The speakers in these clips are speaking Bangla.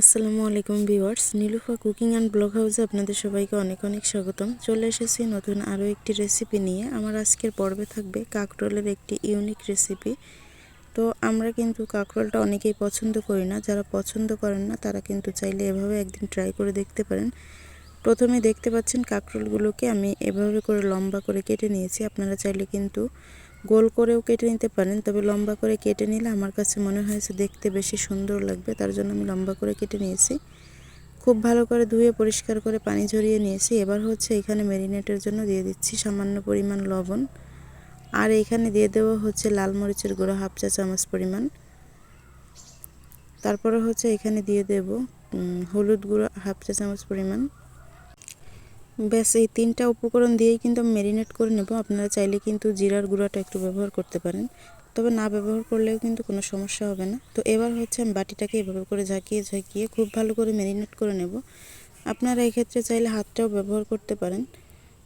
আসসালামু আলাইকুম viewers, Nilufa cooking and blog হাউসে আপনাদের সবাইকে অনেক অনেক স্বাগতম। চলে এসেছি নতুন আরও একটি রেসিপি নিয়ে। আমার আজকের পর্বে থাকবে কাকরোলের একটি ইউনিক রেসিপি তো আমরা কিন্তু কাকরোলটা অনেকেই পছন্দ করি না। যারা পছন্দ করেন না, তারা কিন্তু চাইলে এভাবে একদিন ট্রাই করে দেখতে পারেন। প্রথমে দেখতে পাচ্ছেন কাকরোলগুলোকে আমি এভাবে করে লম্বা করে কেটে নিয়েছি। আপনারা চাইলে কিন্তু গোল করেও কেটে নিতে পারেন, তবে লম্বা করে কেটে নিলে আমার কাছে মনে হয়েছে দেখতে বেশি সুন্দর লাগবে, তার জন্য আমি লম্বা করে কেটে নিয়েছি। খুব ভালো করে ধুয়ে পরিষ্কার করে পানি ঝরিয়ে নিয়েছি। এবার হচ্ছে এখানে ম্যারিনেটের জন্য দিয়ে দিচ্ছি সামান্য পরিমাণ লবণ। আর এখানে দিয়ে দেওয়া হচ্ছে লাল মরিচের গুঁড়ো, হাফ চা চামচ পরিমাণ। তারপরে হচ্ছে এখানে দিয়ে দেব হলুদ গুঁড়ো, হাফ চা চামচ পরিমাণ। ব্যাস, এই তিনটা উপকরণ দিয়েই কিন্তু আমি ম্যারিনেট করে নেব। আপনারা চাইলে কিন্তু জিরার গুঁড়াটা একটু ব্যবহার করতে পারেন। তবে না ব্যবহার করলেও কিন্তু কোনো সমস্যা হবে না। তো এবার হচ্ছে আমি বাটিটাকে এভাবে করে ঝাঁকিয়ে ঝাঁকিয়ে খুব ভালো করে ম্যারিনেট করে নেব। আপনারা এই ক্ষেত্রে চাইলে হাতটাও ব্যবহার করতে পারেন।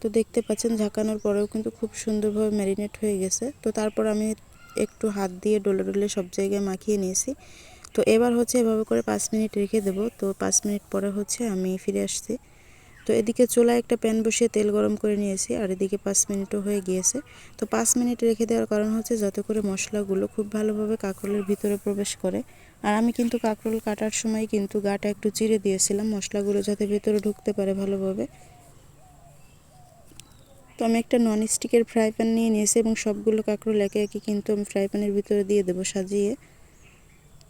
তো দেখতে পাচ্ছেন ঝাঁকানোর পরেও কিন্তু খুব সুন্দরভাবে ম্যারিনেট হয়ে গেছে। তো তারপর আমি একটু হাত দিয়ে ডলে ডলে সব জায়গায় মাখিয়ে নিয়েছি। তো এবার হচ্ছে এভাবে করে পাঁচ মিনিট রেখে দেবো। তো পাঁচ মিনিট পরে হচ্ছে আমি ফিরে আসছি। তো এদিকে চুলায় একটা প্যান বসিয়ে তেল গরম করে নিয়েছি, আর এদিকে পাঁচ মিনিটও হয়ে গিয়েছে। তো পাঁচ মিনিট রেখে দেওয়ার কারণ হচ্ছে যাতে করে মশলাগুলো খুব ভালোভাবে কাঁকরোলের ভিতরে প্রবেশ করে। আর আমি কিন্তু কাঁকরোল কাটার সময় কিন্তু গাটা একটু চিড়ে দিয়েছিলাম, মশলাগুলো যাতে ভেতরে ঢুকতে পারে ভালোভাবে। তো আমি একটা নন স্টিকের ফ্রাই প্যান নিয়ে নিয়েছি এবং সবগুলো কাঁকরোল একে একে কিন্তু আমি ফ্রাই প্যানের ভিতরে দিয়ে দেবো সাজিয়ে।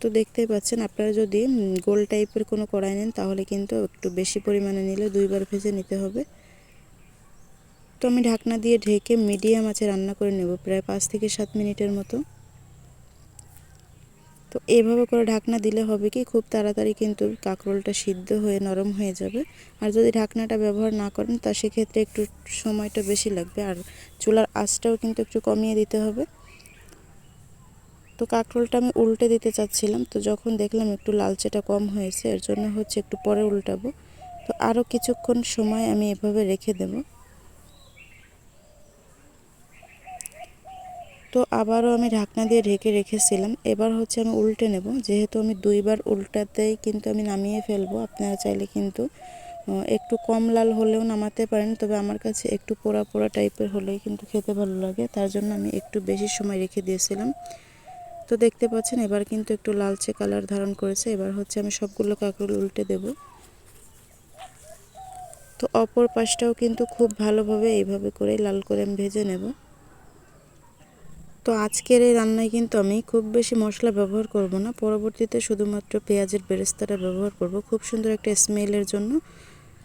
তো দেখতেই পাচ্ছেন, আপনারা যদি গোল টাইপের কোনো কড়াই নেন, তাহলে কিন্তু একটু বেশি পরিমাণে নিলে দুইবার ভেজে নিতে হবে। তো আমি ঢাকনা দিয়ে ঢেকে মিডিয়াম আছে রান্না করে নেব, প্রায় পাঁচ থেকে সাত মিনিটের মতো। তো এইভাবে করে ঢাকনা দিলে হবে কি, খুব তাড়াতাড়ি কিন্তু কাঁকরোলটা সিদ্ধ হয়ে, নরম হয়ে যাবে। আর যদি ঢাকনাটা ব্যবহার না করেন, তা সেক্ষেত্রে একটু সময়টা বেশি লাগবে। আর চুলার আঁচটাও কিন্তু একটু কমিয়ে দিতে হবে। তো কাঁকরোলটা আমি উল্টে দিতে চাচ্ছিলাম, তো যখন দেখলাম একটু লালচেটা কম হয়েছে, এর জন্য হচ্ছে একটু পরে উল্টাবো। তো আরও কিছুক্ষণ সময় আমি এভাবে রেখে দেব। তো আবারও আমি ঢাকনা দিয়ে ঢেকে রেখেছিলাম, এবার হচ্ছে আমি উল্টে নেব। যেহেতু আমি দুইবার উল্টাতেই কিন্তু আমি নামিয়ে ফেলব, আপনারা চাইলে কিন্তু একটু কম লাল হলেও নামাতে পারেন, তবে আমার কাছে একটু পোড়া পোড়া টাইপের হলেই কিন্তু খেতে ভালো লাগে, তার জন্য আমি একটু বেশি সময় রেখে দিয়েছিলাম। তো দেখতে পাচ্ছেন, এবার কিন্তু একটু লালচে কালার ধারণ করেছে। এবার হচ্ছে আমি সবগুলো কাঁকরোল উল্টে দেব। তো অপর পাশটাও কিন্তু খুব ভালোভাবে এইভাবে করে লাল করে আমি ভেজে নেব। তো আজকের এই রান্নায় কিন্তু আমি খুব বেশি মশলা ব্যবহার করব না। পরবর্তীতে শুধুমাত্র পেঁয়াজের বেরেস্তাটা ব্যবহার করব। খুব সুন্দর একটা স্মেলের জন্য।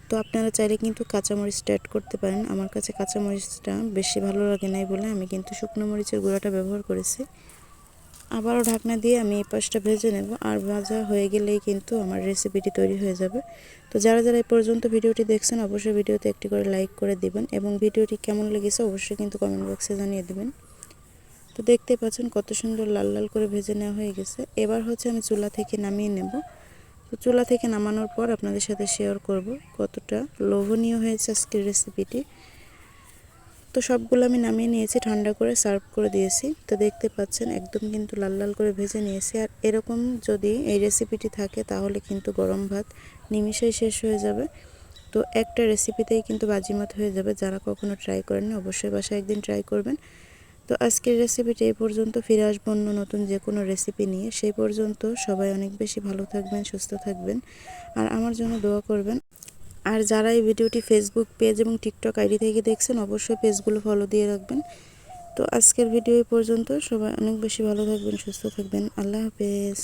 তো আপনারা চাইলে কিন্তু কাঁচামরিচটা অ্যাড করতে পারেন। আমার কাছে কাঁচামরিচটা বেশি ভালো লাগে নাই বলে আমি কিন্তু শুকনো মরিচের গুঁড়াটা ব্যবহার করেছি। আবারও ঢাকনা দিয়ে আমি এই পাশটা ভেজে নেব। আর ভাজা হয়ে গেলেই কিন্তু আমার রেসিপিটি তৈরি হয়ে যাবে। তো যারা যারা এই পর্যন্ত ভিডিওটি দেখছেন, অবশ্যই ভিডিওতে একটি করে লাইক করে দিবেন এবং ভিডিওটি কেমন লেগেছে অবশ্যই কিন্তু কমেন্ট বক্সে জানিয়ে দেবেন। তো দেখতে পাচ্ছেন কত সুন্দর লাল লাল করে ভেজে নেওয়া হয়ে গেছে। এবার হচ্ছে আমি চুলা থেকে নামিয়ে নেব। তো চুলা থেকে নামানোর পর আপনাদের সাথে শেয়ার করব কতটা লোভনীয় হয়েছে আজকের রেসিপিটি তো সবগুলো আমি নামিয়ে নিয়েছি, ঠান্ডা করে সার্ভ করে দিয়েছি। তো দেখতে পাচ্ছেন, একদম কিন্তু লাল লাল করে ভেজে নিয়েছি। আর এরকম যদি এই রেসিপিটি থাকে, তাহলে কিন্তু গরম ভাত নিমিশেই শেষ হয়ে যাবে। তো একটা রেসিপিতেই কিন্তু বাজিমাত হয়ে যাবে। যারা কখনো ট্রাই করেন অবশ্যই বাসায় একদিন ট্রাই করবেন। তো আজকের রেসিপিটি এই পর্যন্ত, ফিরে আসব অন্য নতুন যে কোনো রেসিপি নিয়ে। সেই পর্যন্ত সবাই অনেক বেশি ভালো থাকবেন, সুস্থ থাকবেন। আর আমার জন্য দোয়া করবেন আর যারা এই ভিডিওটি ফেসবুক পেজ এবং টিকটক আইডি থেকে দেখছেন, অবশ্যই পেজগুলো ফলো দিয়ে রাখবেন। তো আজকের ভিডিও পর্যন্ত। সবাই অনেক বেশি ভালো থাকবেন, সুস্থ থাকবেন। আল্লাহ হাফেজ।